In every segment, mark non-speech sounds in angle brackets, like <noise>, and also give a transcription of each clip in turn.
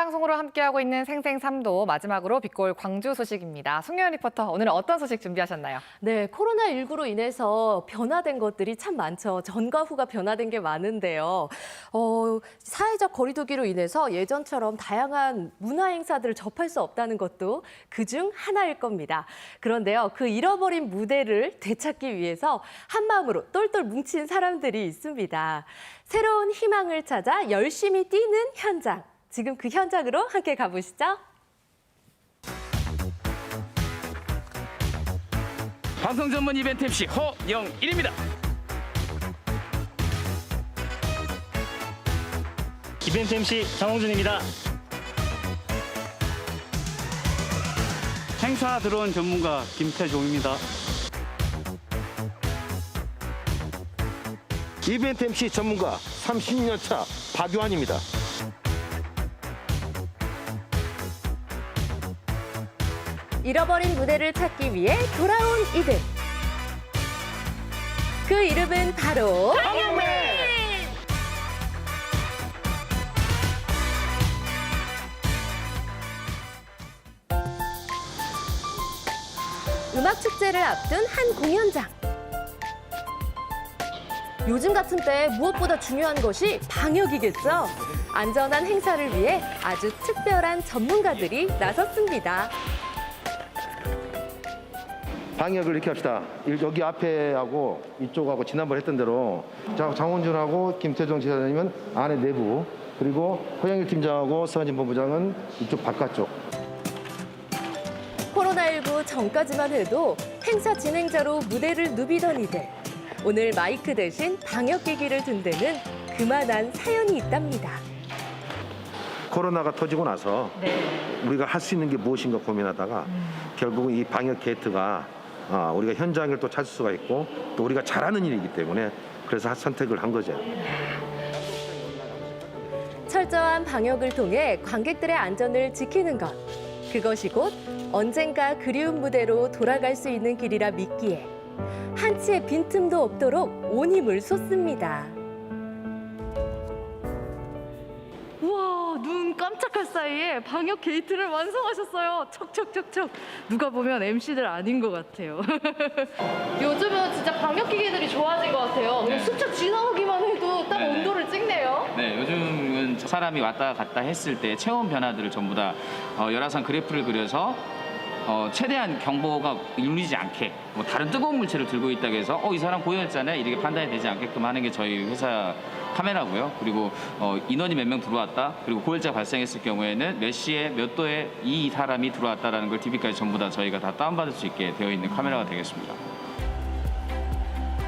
생방송으로 함께하고 있는 생생삼도 마지막으로 빛골 광주 소식입니다. 송혜연 리포터, 오늘 어떤 소식 준비하셨나요? 네, 코로나19로 인해서 변화된 것들이 참 많죠. 전과 후가 변화된 게 많은데요. 어, 사회적 거리두기로 인해서 예전처럼 다양한 문화 행사들을 접할 수 없다는 것도 그중 하나일 겁니다. 그런데요, 그 잃어버린 무대를 되찾기 위해서 한 마음으로 똘똘 뭉친 사람들이 있습니다. 새로운 희망을 찾아 열심히 뛰는 현장. 지금 그 현장으로 함께 가보시죠. 방송 전문 이벤트 MC 허영일입니다. 이벤트 MC 장홍준입니다. 행사 드론 전문가 김태종입니다. 이벤트 MC 전문가 30년 차 박유한입니다. 잃어버린 무대를 찾기 위해 돌아온 이들. 그 이름은 바로 음악 축제를 앞둔 한 공연장. 요즘 같은 때 무엇보다 중요한 것이 방역이겠죠. 안전한 행사를 위해 아주 특별한 전문가들이 나섰습니다. 방역을 이렇게 합시다. 일- 여기 앞에 하고 이쪽하고 지난번에 했던 대로 자, 장원준하고 김태종 지사장님은 안에 내부 그리고 허영일 팀장하고 서한진 본부장은 이쪽 바깥쪽 코로나19 전까지만 해도 행사 진행자로 무대를 누비던 이들. 오늘 마이크 대신 방역기기를 든 데는 그만한 사연이 있답니다. 코로나가 터지고 나서 우리가 할 수 있는 게 무엇인가 고민하다가 결국은 이 방역 게이트가 아, 우리가 현장을 또 찾을 수가 있고 또 우리가 잘하는 일이기 때문에 그래서 선택을 한 거죠. 철저한 방역을 통해 관객들의 안전을 지키는 것. 그것이 곧 언젠가 그리운 무대로 돌아갈 수 있는 길이라 믿기에 한치의 빈틈도 없도록 온 힘을 쏟습니다. 눈 깜짝할 사이에 방역 게이트를 완성하셨어요. 척척척척 누가 보면 MC들 아닌 것 같아요. <laughs> 요즘은 진짜 방역 기기들이 좋아진 것 같아요. 그냥 스쳐 지나오기만 해도 딱 네네. 온도를 찍네요. 네, 요즘은 사람이 왔다 갔다 했을 때 체온 변화들을 전부 다 어, 열화상 그래프를 그려서 어, 최대한 경보가 울리지 않게 뭐 다른 뜨거운 물체를 들고 있다고 해서 어, 이 사람 고열했잖아요 이렇게 판단이 되지 않게끔 하는 게 저희 회사 카메라고요. 그리고 어, 인원이 몇 명 들어왔다 그리고 고열자 발생했을 경우에는 몇 시에 몇 도에 이 사람이 들어왔다라는 걸 TV까지 전부 다 저희가 다 다운받을 수 있게 되어 있는 카메라가 되겠습니다.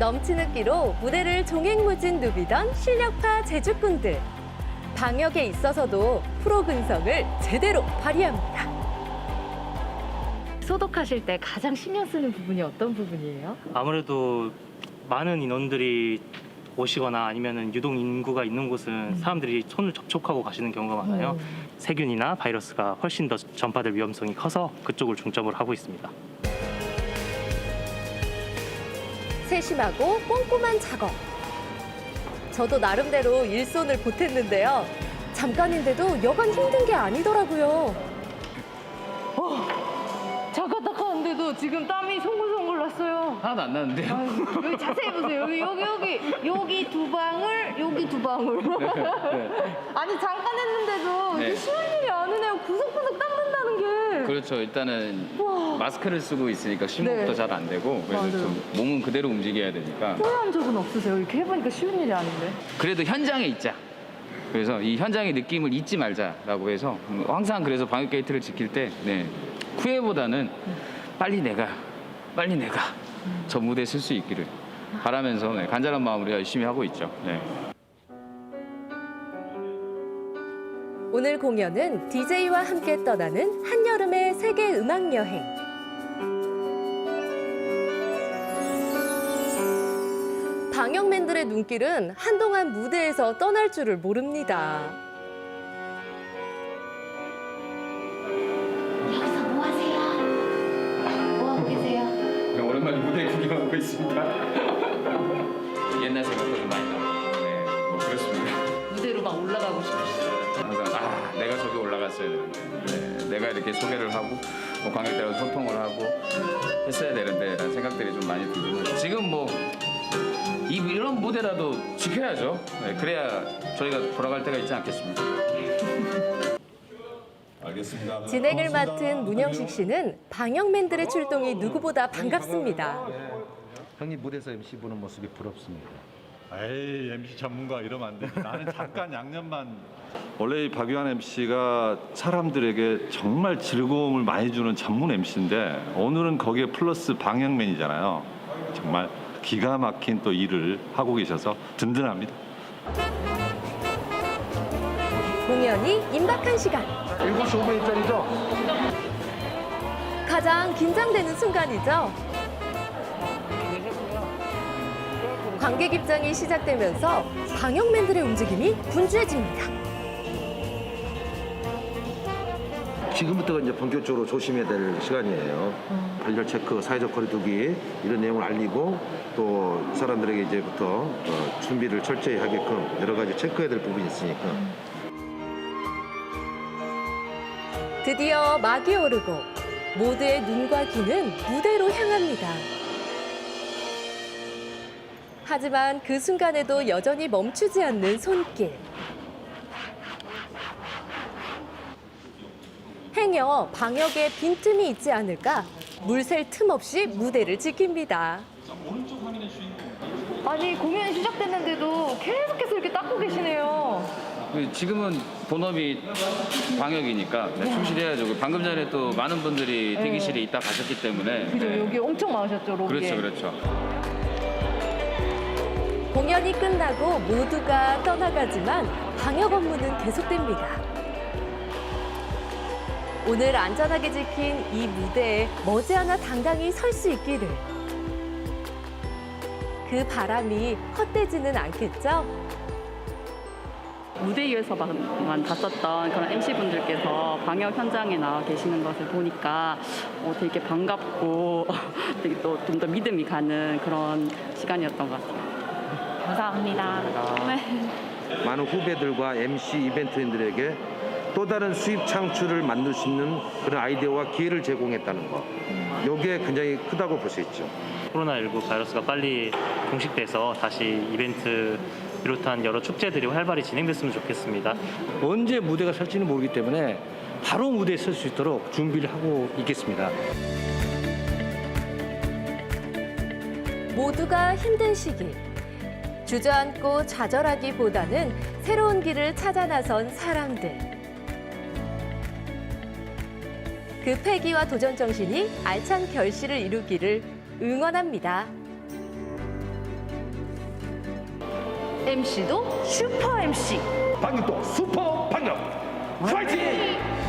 넘치는 끼로 무대를 종횡무진 누비던 실력파 제주꾼들. 방역에 있어서도 프로 근성을 제대로 발휘합니다. 소독하실 때 가장 신경 쓰는 부분이 어떤 부분이에요? 아무래도 많은 인원들이 오시거나 아니면 유동 인구가 있는 곳은 사람들이 손을 접촉하고 가시는 경우가 많아요. 세균이나 바이러스가 훨씬 더 전파될 위험성이 커서 그쪽을 중점으로 하고 있습니다. 세심하고 꼼꼼한 작업. 저도 나름대로 일손을 보탰는데요. 잠깐인데도 여간 힘든 게 아니더라고요. 지금 땀이 송글송글 났어요. 하나도 안 나는데요. 아유, 여기 자세히 보세요. 여기 여기 여기 여기 두 방울, 여기 두 방울. 아니 잠깐 했는데도 네. 이게 쉬운 일이 아니네요. 구석구석 닦는다는 게. 그렇죠. 일단은 와. 마스크를 쓰고 있으니까 심호흡도 네. 잘 안 되고 그래서 맞아요. 좀 몸은 그대로 움직여야 되니까 후회한 적은 없으세요? 이렇게 해보니까 쉬운 일이 아닌데. 그래도 현장에 있자. 그래서 이 현장의 느낌을 잊지 말자라고 해서 음, 항상 그래서 방역 게이트를 지킬 때 네, 후회보다는 빨리 내가 빨리 내가 저 무대에 쓸수 있기를 바라면서 네, 간절한 마음으로 열심히 하고 있죠. 네. 오늘 공연은 DJ와 함께 떠나는 한여름의 세계 음악 여행. 방역맨들의 눈길은 한동안 무대에서 떠날 줄을 모릅니다. 구경하고 있습니다. <laughs> 옛날 생각도 좀 많이 나고 네, 뭐 그렇습니다. 무대로 막 올라가고 싶으시죠? 항상 아 내가 저기 올라갔어야 되는데 네, 내가 이렇게 소개를 하고 뭐 관객들하고 소통을 하고 했어야 되는데 라는 생각들이 좀 많이 들지만 지금 뭐 이, 이런 무대라도 지켜야죠. 네, 그래야 저희가 돌아갈 때가 있지 않겠습니까? <laughs> 알겠습니다. 진행을 고맙습니다. 맡은 문영식 씨는 방역맨들의 출동이 누구보다 반갑습니다. 형님 무대에서 MC 보는 모습이 부럽습니다. 에이 MC 전문가 이러면 안 되지. 나는 잠깐 양념만. 원래 이 박유한 MC가 사람들에게 정말 즐거움을 많이 주는 전문 MC인데 오늘은 거기에 플러스 방역맨이잖아요. 정말 기가 막힌 또 일을 하고 계셔서 든든합니다. 공연이 임박한 시간. 7시 5분짜리죠? 가장 긴장되는 순간이죠. 관객 입장이 시작되면서 방역맨들의 움직임이 분주해집니다. 지금부터가 이제 본격적으로 조심해야 될 시간이에요. 발열 체크, 사회적 거리두기 이런 내용을 알리고 또 사람들에게 이제부터 어, 준비를 철저히 하게끔 여러 가지 체크해야 될 부분이 있으니까 드디어 막이 오르고 모두의 눈과 귀는 무대로 향합니다. 하지만 그 순간에도 여전히 멈추지 않는 손길. 행여 방역에 빈틈이 있지 않을까 물샐 틈 없이 무대를 지킵니다. 아니 공연이 시작됐는데도 계속해서 이렇게 닦고 계시네요. 그 지금은 본업이 방역이니까 네, 충실해야죠. 방금 전에 또 많은 분들이 대기실에 있다 가셨기 때문에 그죠? 네. 여기 엄청 많으셨죠, 로비에. 그렇죠, 그렇죠. 공연이 끝나고 모두가 떠나가지만 방역 업무는 계속됩니다. 오늘 안전하게 지킨 이 무대에 머지않아 당당히 설 수 있기를. 그 바람이 헛되지는 않겠죠? 무대 위에서만 봤었던 그런 MC분들께서 방역 현장에 나와 계시는 것을 보니까 어, 되게 반갑고 <laughs> 되게 또 좀 더 믿음이 가는 그런 시간이었던 것 같아요. 감사합니다. 많은 후배들과 MC 이벤트인들에게 또 다른 수입 창출을 만들 수 있는 그런 아이디어와 기회를 제공했다는 거. 이게 굉장히 크다고 볼 수 있죠. 코로나19 바이러스가 빨리 종식돼서 다시 이벤트 비롯한 여러 축제들이 활발히 진행됐으면 좋겠습니다. 언제 무대가 설지는 모르기 때문에 바로 무대에 설 수 있도록 준비를 하고 있겠습니다. 모두가 힘든 시기. 주저앉고 좌절하기보다는 새로운 길을 찾아 나선 사람들. 그 패기와 도전 정신이 알찬 결실을 이루기를 응원합니다. MC도 슈퍼 MC. 방역도 슈퍼 방역 파이팅!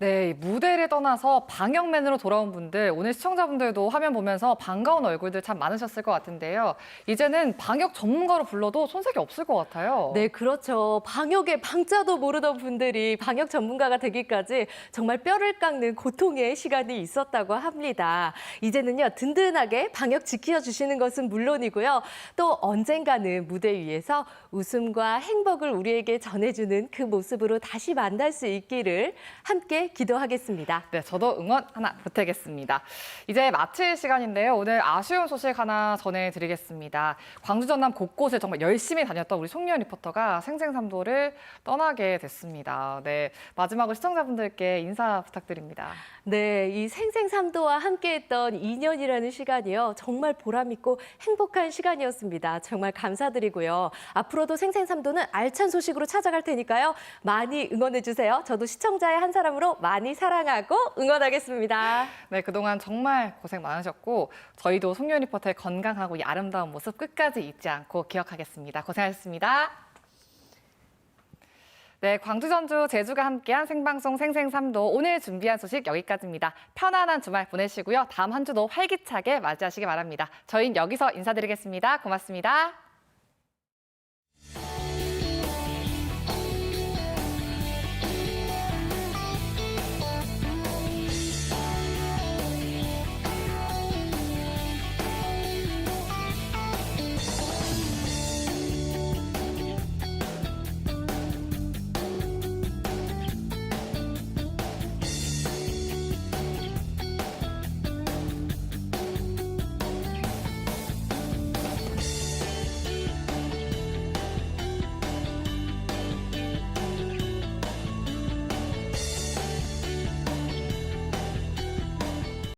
네, 이 무대를 떠나서 방역맨으로 돌아온 분들, 오늘 시청자분들도 화면 보면서 반가운 얼굴들 참 많으셨을 것 같은데요. 이제는 방역 전문가로 불러도 손색이 없을 것 같아요. 네, 그렇죠. 방역의 방자도 모르던 분들이 방역 전문가가 되기까지 정말 뼈를 깎는 고통의 시간이 있었다고 합니다. 이제는요, 든든하게 방역 지켜주시는 것은 물론이고요. 또 언젠가는 무대 위에서 웃음과 행복을 우리에게 전해주는 그 모습으로 다시 만날 수 있기를 함께 기도하겠습니다. 네, 저도 응원 하나 보태겠습니다. 이제 마칠 시간인데요. 오늘 아쉬운 소식 하나 전해드리겠습니다. 광주 전남 곳곳을 정말 열심히 다녔던 우리 송유연 리포터가 생생삼도를 떠나게 됐습니다. 네, 마지막으로 시청자분들께 인사 부탁드립니다. 네, 이 생생삼도와 함께했던 2년이라는 시간이요. 정말 보람있고 행복한 시간이었습니다. 정말 감사드리고요. 앞으로도 생생삼도는 알찬 소식으로 찾아갈 테니까요. 많이 응원해주세요. 저도 시청자의 한 사람으로 많이 사랑하고 응원하겠습니다. 네, 그동안 정말 고생 많으셨고 저희도 송유연 리포터의 건강하고 이 아름다운 모습 끝까지 잊지 않고 기억하겠습니다. 고생하셨습니다. 네, 광주, 전주, 제주가 함께한 생방송 생생삼도 오늘 준비한 소식 여기까지입니다. 편안한 주말 보내시고요. 다음 한 주도 활기차게 맞이하시기 바랍니다. 저희는 여기서 인사드리겠습니다. 고맙습니다.